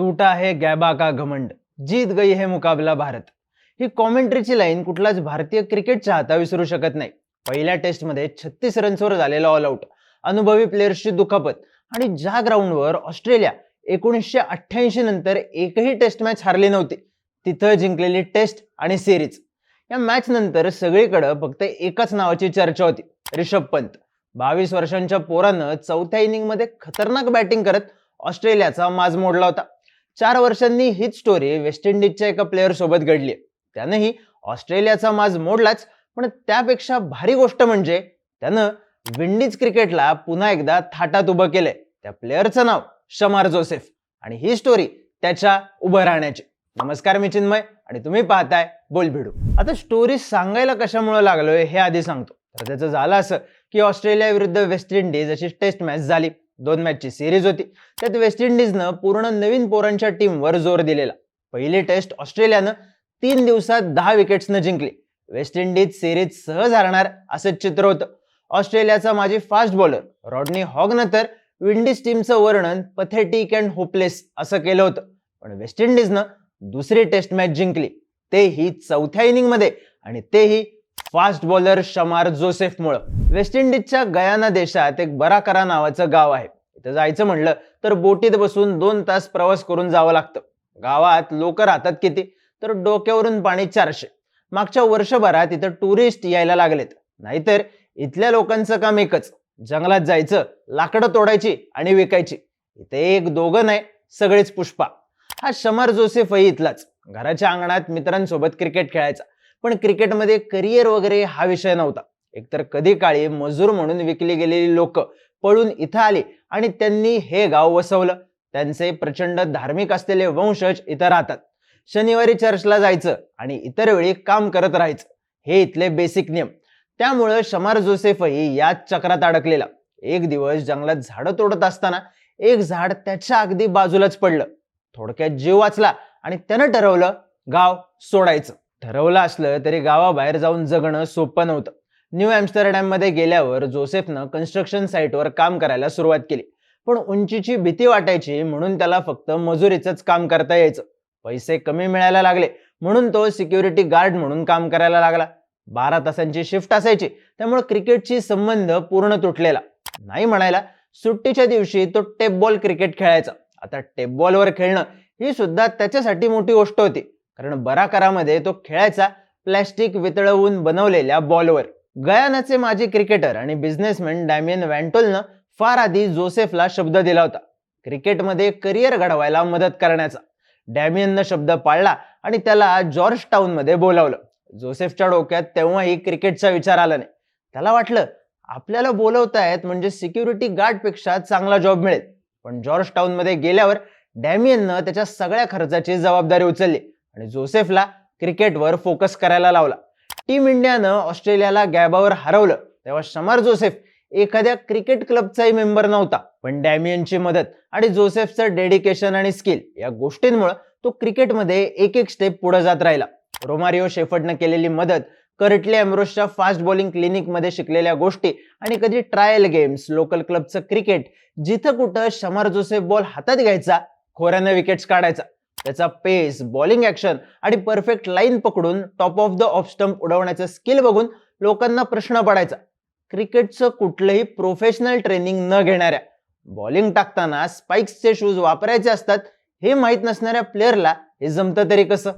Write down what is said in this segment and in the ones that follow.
टूटा है गैबा का घमंड जीत गई है मुकाबला भारत. ही कॉमेंट्रीची लाईन कुठलाच भारतीय क्रिकेट चाहता विसरू शकत नाही. पहिल्या टेस्टमध्ये छत्तीस रन्सवर झालेला ऑल आउट अनुभवी प्लेयर्सची दुखापत आणि ज्या ग्राउंडवर ऑस्ट्रेलिया एकोणीसशे अठ्ठ्याऐंशी नंतर एकही टेस्ट मॅच हारली नव्हती तिथं जिंकलेली टेस्ट आणि सिरीज या मॅच नंतर सगळीकडं फक्त एकाच नावाची चर्चा होती रिषभ पंत. बावीस वर्षांच्या पोरानं चौथ्या इनिंगमध्ये खतरनाक बॅटिंग करत ऑस्ट्रेलियाचा माज मोडला होता. चार वर्षांनी हीच स्टोरी वेस्ट इंडिजच्या एका प्लेअर सोबत घडली त्यानंही ऑस्ट्रेलियाचा माज मोडलाच पण त्यापेक्षा भारी गोष्ट म्हणजे त्यानं विंडीज क्रिकेटला पुन्हा एकदा थाटात उभं केलंय. त्या प्लेअरचं नाव शमार जोसेफ. आणि ही स्टोरी त्याच्या उभं राहण्याची. नमस्कार मी चिन्मय आणि तुम्ही पाहताय बोल भिडू आता स्टोरी सांगायला कशामुळे लागलोय हे आधी सांगतो. तर त्याचं झालं असं की ऑस्ट्रेलिया विरुद्ध वेस्ट इंडिज अशी टेस्ट मॅच झाली. दोन मॅचची सिरीज होती. त्यात वेस्ट इंडिजनं पूर्ण नवीन पोरांच्या टीमवर जोर दिलेला. पहिली टेस्ट ऑस्ट्रेलियानं तीन दिवसात दहा विकेट्सनं जिंकली. वेस्ट इंडिज सिरीज सहज हरणार असं चित्र होतं. ऑस्ट्रेलियाचा माजी फास्ट बॉलर रॉडनी हॉगनं तर विंडीज टीमचं वर्णन पथेटिक अँड होपलेस असं केलं होतं. पण वेस्ट इंडिजनं दुसरी टेस्ट मॅच जिंकली. तेही चौथ्या इनिंगमध्ये आणि तेही फास्ट बॉलर शमार जोसेफमुळं. वेस्ट इंडिजच्या गयाना देशात एक बराकरा नावाचं गाव आहे. इथं जायचं म्हणलं तर बोटीत बसून दोन तास प्रवास करून जावं लागतं. गावात लोक राहतात किती? तर डोक्यावरून पाणी चारशे. मागच्या वर्षभरात इथं टुरिस्ट यायला लागलेत. नाहीतर इथल्या लोकांचं काम एकच. जंगलात जायचं लाकडं तोडायची आणि विकायची. इथे एक दोघं नाही सगळेच पुष्पा. हा शमार जोसेफही इथलाच. घराच्या अंगणात मित्रांसोबत क्रिकेट खेळायचा. पण क्रिकेटमध्ये करिअर वगैरे हा विषय नव्हता. एकतर कधी काळी मजूर म्हणून विकली गेलेली लोक पळून इथं आली आणि त्यांनी हे गाव वसवलं. त्यांचे प्रचंड धार्मिक असलेले वंशज इथं राहतात. शनिवारी चर्चला जायचं आणि इतर वेळी काम करत राहायचं. हे इथले बेसिक नियम. त्यामुळं शमार जोसेफही याच चक्रात अडकलेला. एक दिवस जंगलात झाडं तोडत असताना एक झाड त्याच्या अगदी बाजूलाच पडलं. थोडक्यात जीव वाचला आणि त्यानं ठरवलं गाव सोडायचं. ठरवलं असलं तरी गावाबाहेर जाऊन जगणं सोपं नव्हतं. न्यू ॲम्स्टरडॅममध्ये गेल्यावर जोसेफनं कन्स्ट्रक्शन साईटवर काम करायला सुरुवात केली. पण उंचीची भीती वाटायची म्हणून त्याला फक्त मजुरीचंच काम करता यायचं. पैसे कमी मिळायला लागले म्हणून तो सिक्युरिटी गार्ड म्हणून काम करायला लागला. बारा तासांची शिफ्ट असायची त्यामुळे क्रिकेटची संबंध पूर्ण तुटलेला. नाही म्हणायला सुट्टीच्या दिवशी तो टेप बॉल क्रिकेट खेळायचा. आता टेप बॉलवर खेळणं ही सुद्धा त्याच्यासाठी मोठी गोष्ट होती. कारण बराकरामध्ये तो खेळायचा प्लॅस्टिक वितळवून बनवलेल्या बॉलवर गयानाचे माजी क्रिकेटर आणि बिझनेसमॅन डॅमियन वॅन्टोलनं फार आधी जोसेफला शब्द दिला होता. क्रिकेटमध्ये करिअर घडवायला मदत करण्याचा. डॅमियननं शब्द पाळला आणि त्याला जॉर्ज टाऊनमध्ये बोलावलं. जोसेफच्या डोक्यात तेव्हाही क्रिकेटचा विचार आला नाही. त्याला वाटलं आपल्याला बोलवतायत म्हणजे सिक्युरिटी गार्डपेक्षा चांगला जॉब मिळेल. पण जॉर्ज टाऊनमध्ये गेल्यावर डॅमियननं त्याच्या सगळ्या खर्चाची जबाबदारी उचलली. आणि जोसेफला क्रिकेटवर फोकस करायला लावला. टीम इंडियानं ऑस्ट्रेलियाला गॅबावर हरवलं. तेव्हा शमार जोसेफ एखाद्या क्रिकेट क्लबचाही मेंबर नव्हता पण डॅमियनची मदत आणि जोसेफचं डेडिकेशन आणि स्किल या गोष्टींमुळे तो क्रिकेटमध्ये एक एक स्टेप पुढे जात राहिला. रोमारिओ शेफर्डनं केलेली मदत करटले अमरोसच्या फास्ट बॉलिंग क्लिनिकमध्ये शिकलेल्या गोष्टी आणि कधी ट्रायल गेम्स लोकल क्लबचं क्रिकेट जिथं कुठं शमार जोसेफ बॉल हातात घ्यायचा खोऱ्यानं विकेट्स काढायचा. त्याचा पेस बॉलिंग ऍक्शन आणि परफेक्ट लाईन पकडून top of the off stump उडवण्याचं skill बघून लोकांना प्रश्न पडायचा. क्रिकेटचं कुठलंही प्रोफेशनल ट्रेनिंग न घेणाऱ्या बॉलिंग टाकताना स्पाइक्सचे शूज वापरायचे असतात हे माहीत नसणाऱ्या प्लेअरला हे जमतं तरी कसं?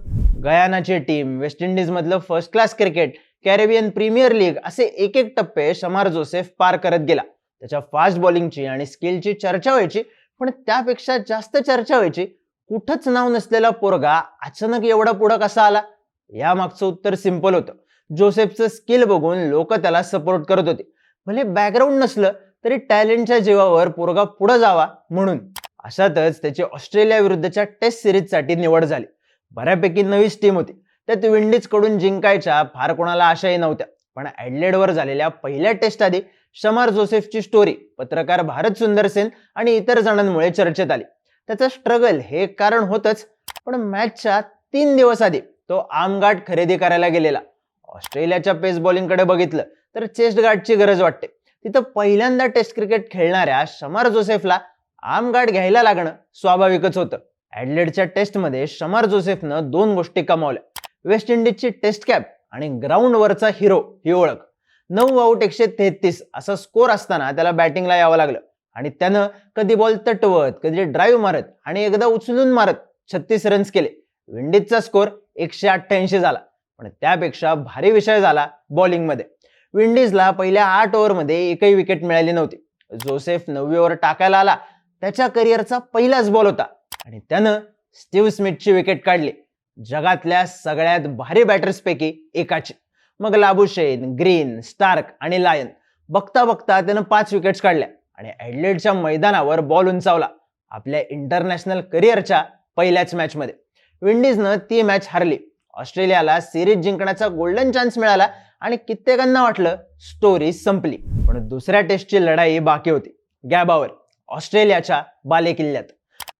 गयानाची team West इंडिजमधलं first class cricket Caribbean Premier League असे एक एक टप्पे शमार जोसेफ पार करत गेला. त्याच्या फास्ट बॉलिंगची आणि स्किलची चर्चा व्हायची पण त्यापेक्षा जास्त चर्चा व्हायची कुठंच नाव नसलेला पोरगा अचानक एवढा पुढं कसा आला? या मागचं उत्तर सिंपल होतं. जोसेफचं स्किल बघून लोक त्याला सपोर्ट करत होते. भले बॅकग्राऊंड नसलं तरी टॅलेंटच्या जीवावर पोरगा पुढे जावा म्हणून. अशातच त्याची ऑस्ट्रेलिया विरुद्धच्या टेस्ट सिरीजसाठी निवड झाली. बऱ्यापैकी नवीच टीम होती. त्यात विंडीजकडून जिंकायच्या फार कोणाला आशाही नव्हत्या. पण ऍडलेडवर झालेल्या पहिल्या टेस्ट आधी शमार जोसेफची स्टोरी पत्रकार भारत सुंदर सेन आणि इतर जणांमुळे चर्चेत आली. त्याचं स्ट्रगल हे कारण होतच. पण मॅचच्या तीन दिवस आधी तो आमगाट खरेदी करायला गेलेला. ऑस्ट्रेलियाच्या पेस बॉलिंगकडे बघितलं तर चेस्ट गार्डची गरज वाटते. तिथं पहिल्यांदा टेस्ट क्रिकेट खेळणाऱ्या शमार जोसेफला आमगाट घ्यायला लागणं स्वाभाविकच होतं. ॲडलेडच्या टेस्टमध्ये शमार जोसेफनं दोन गोष्टी कमावल्या. वेस्ट इंडिजची टेस्ट कॅप आणि ग्राउंडवरचा हिरो ही ओळख. नऊ आऊट एकशे तेहतीस असा स्कोर असताना त्याला बॅटिंगला यावं लागलं. आणि त्यानं कधी बॉल तटवत कधी ड्राईव्ह मारत आणि एकदा उचलून मारत छत्तीस रन्स केले. विंडीजचा स्कोर एकशे अठ्ठ्याऐंशी झाला. पण त्यापेक्षा भारी विषय झाला बॉलिंगमध्ये विंडीजला पहिल्या आठ ओव्हरमध्ये एकही विकेट मिळाली नव्हती. जोसेफ नववी ओव्हर टाकायला आला. त्याच्या करिअरचा पहिलाच बॉल होता. आणि त्यानं स्टीव्ह स्मिथची विकेट काढली. जगातल्या सगळ्यात भारी बॅटर्सपैकी एकाची. मग लाबुशेन ग्रीन स्टार्क आणि लायन. बघता बघता त्यानं पाच विकेट्स काढल्या. आणि ॲडलेडच्या मैदानावर बॉल उंचावला आपल्या इंटरनॅशनल करिअरच्या पहिल्याच मॅचमध्ये विंडीजनं ती मॅच हरली. ऑस्ट्रेलियाला सिरीज जिंकण्याचा गोल्डन चान्स मिळाला आणि कित्येकांना वाटलं स्टोरी संपली. पण दुसऱ्या टेस्टची लढाई बाकी होती. गॅबावर ऑस्ट्रेलियाच्या बालेकिल्ल्यात.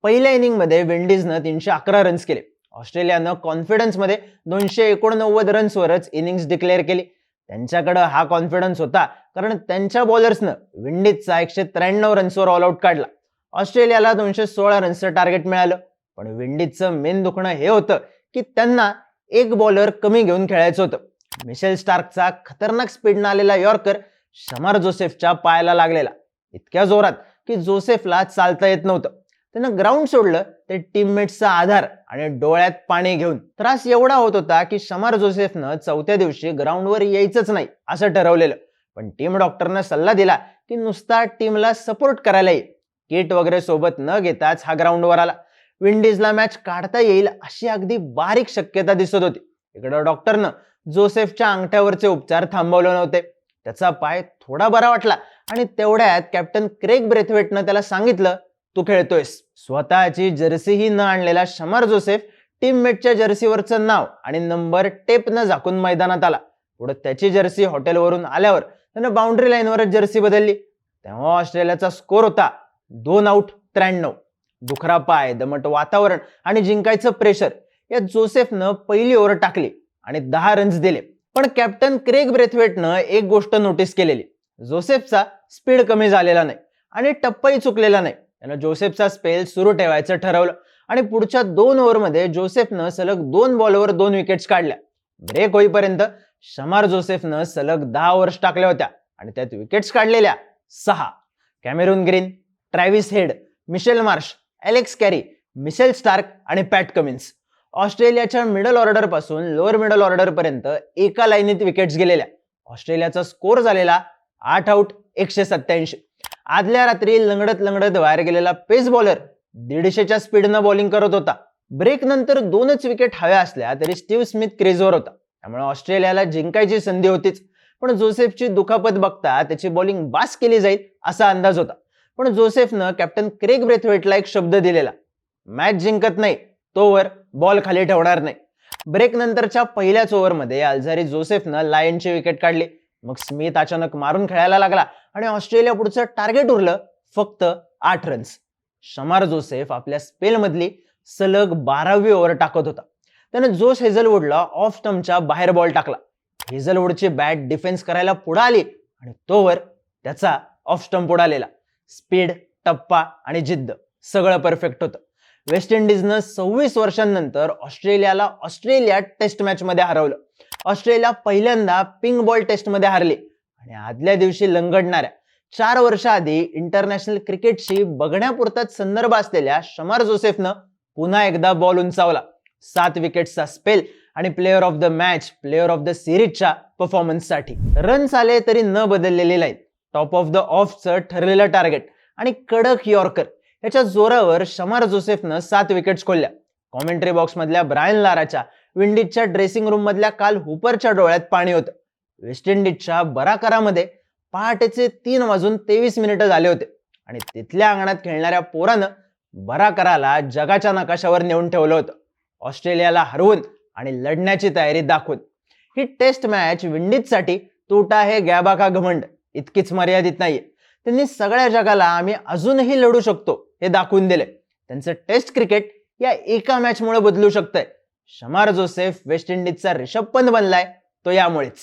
पहिल्या इनिंगमध्ये विंडीजनं तीनशे अकरा रन्स केले. ऑस्ट्रेलियानं कॉन्फिडन्समध्ये दोनशे एकोणनव्वद रन्सवरच इनिंग्स डिक्लेअर केली. त्यांच्याकडं हा कॉन्फिडन्स होता. कारण त्यांच्या बॉलर्सनं विंडीजचा एकशे त्र्याण्णव रन्सवर ऑल आऊट काढला. ऑस्ट्रेलियाला दोनशे सोळा रन्सचं टार्गेट मिळालं. पण विंडीजचं मेन दुखणं हे होतं की त्यांना एक बॉलर कमी घेऊन खेळायचं होतं. मिशेल स्टार्कचा खतरनाक स्पीडनं आलेला यॉर्कर शमार जोसेफच्या पायाला लागलेला. इतक्या जोरात की जोसेफला चालता येत नव्हतं. त्यानं ग्राउंड सोडलं ते टीममेट्सचा आधार आणि डोळ्यात पाणी घेऊन त्रास एवढा होत होता की शमार जोसेफनं चौथ्या दिवशी ग्राउंडवर यायचंच नाही असं ठरवलेलं. पण टीम डॉक्टरनं सल्ला दिला की नुसता टीमला सपोर्ट करायला येईल किट वगैरे सोबत न घेताच हा ग्राउंडवर आला. विंडीजला मॅच काढता येईल अशी अगदी बारीक शक्यता दिसत होती. इकडं डॉक्टरनं जोसेफच्या अंगठ्यावरचे उपचार थांबवले नव्हते. त्याचा पाय थोडा बरा वाटला आणि तेवढ्यात कॅप्टन क्रेग ब्रेथवेटनं त्याला सांगितलं तू खेळतोयस. स्वतःची जर्सीही न आणलेला शमार जोसेफ टीममेटच्या जर्सीवरचं नाव आणि नंबर टेपनं झाकून मैदानात आला. पुढे त्याची जर्सी हॉटेलवरून आल्यावर त्यानं बाउंड्री लाईनवरच जर्सी बदलली. तेव्हा ऑस्ट्रेलियाचा स्कोर होता दोन आऊट त्र्याण्णव. दुखरा पाय दमट वातावरण आणि जिंकायचं प्रेशर या जोसेफनं पहिली ओव्हर टाकली आणि दहा रन्स दिले. पण कॅप्टन क्रेग ब्रेथवेटनं एक गोष्ट नोटीस केलेली. जोसेफचा स्पीड कमी झालेला नाही आणि टप्पाही चुकलेला नाही. त्यानं जोसेफचा स्पेल सुरू ठेवायचं ठरवलं. आणि पुढच्या दोन ओव्हरमध्ये जोसेफनं सलग दोन बॉलवर दोन विकेट्स काढल्या. ब्रेक होईपर्यंत शमार जोसेफनं सलग दहा ओव्हर्स टाकल्या होत्या आणि त्यात विकेट्स काढलेल्या सहा. Cameron Green Travis Head Mitchell Marsh Alex Carey Mitchell Starc आणि पॅट कमिन्स. ऑस्ट्रेलियाच्या मिडल ऑर्डरपासून लोअर मिडल ऑर्डरपर्यंत एका लाईनीत विकेट्स गेलेल्या. ऑस्ट्रेलियाचा स्कोर झालेला आठ आऊट एकशे सत्याऐंशी आदल्या रात्री लंगडत लंगडत बाहेर गेलेला पेस बॉलर दीडशेच्या स्पीडनं बॉलिंग करत होता. ब्रेक नंतर दोनच विकेट हव्या असल्या तरी स्टीव्ह स्मिथ क्रेजवर होता. त्यामुळे ऑस्ट्रेलियाला जिंकायची संधी होतीच. पण जोसेफची दुखापत बघता त्याची बॉलिंग बास केली जाईल असा अंदाज होता. पण जोसेफनं कॅप्टन क्रेग ब्रेथवेटला एक शब्द दिलेला. मॅच जिंकत नाही तोवर बॉल खाली ठेवणार नाही. ब्रेक नंतरच्या पहिल्याच ओव्हरमध्ये अल्झारी जोसेफनं लायनची विकेट काढली. मग स्मिथ अचानक मारून खेळायला लागला आणि ऑस्ट्रेलिया पुढचं टार्गेट उरलं फक्त आठ रन्स शमार जोसेफ आपल्या स्पेलमधली सलग बारावी ओव्हर टाकत होता. त्यानं जोस हेझलवूडला ऑफ स्टम्पच्या बाहेर बॉल टाकला. हेझलवूडची बॅट डिफेन्स करायला पुढे आली आणि तोवर त्याचा ऑफ स्टम्प उडालेला स्पीड टप्पा आणि जिद्द सगळं परफेक्ट होतं. वेस्ट इंडिजनं सव्वीस वर्षांनंतर ऑस्ट्रेलियाला ऑस्ट्रेलिया टेस्ट मॅच मध्ये हरवलं. ऑस्ट्रेलिया पहिल्यांदा पिंक बॉल टेस्टमध्ये हारली. आणि आदल्या दिवशी लंगडणाऱ्या चार वर्ष आधी इंटरनॅशनल क्रिकेटशी बघण्यापुरताच संदर्भ असलेल्या शमार जोसेफनं पुन्हा एकदा बॉल उंचावला. सात विकेटचा स्पेल आणि player of the match player of the सिरीजच्या परफॉर्मन्ससाठी रन्स आले तरी न बदललेले लाईन टॉप ऑफ द ऑफचं ठरलेलं टार्गेट आणि कडक यॉर्कर याच्या जोरावर शमार जोसेफनं सात विकेट्स खोलल्या. कॉमेंट्री बॉक्स मधल्या ब्रायन लाराच्या विंडीजच्या ड्रेसिंग रूम मधल्या काल हुपरच्या डोळ्यात पाणी होतं. वेस्ट इंडिजच्या बराकरामध्ये पहाटेचे तीन वाजून तेवीस मिनिटं झाले होते. आणि तिथल्या अंगणात खेळणाऱ्या पोरानं बराकराला जगाच्या नकाशावर नेऊन ठेवलं होतं. ऑस्ट्रेलियाला हरवून आणि लढण्याची तयारी दाखवून. ही टेस्ट मॅच विंडीजसाठी तोटा हे गॅबा का घमंड. इतकीच मर्यादित नाहीये. त्यांनी सगळ्या जगाला आम्ही अजूनही लढू शकतो हे दाखवून दिले त्यांचं टेस्ट क्रिकेट या एका मॅचमुळे बदलू शकतंय. शमार जोसेफ वेस्ट इंडिजचा रिषभ पंत बनलाय तो यामुळेच.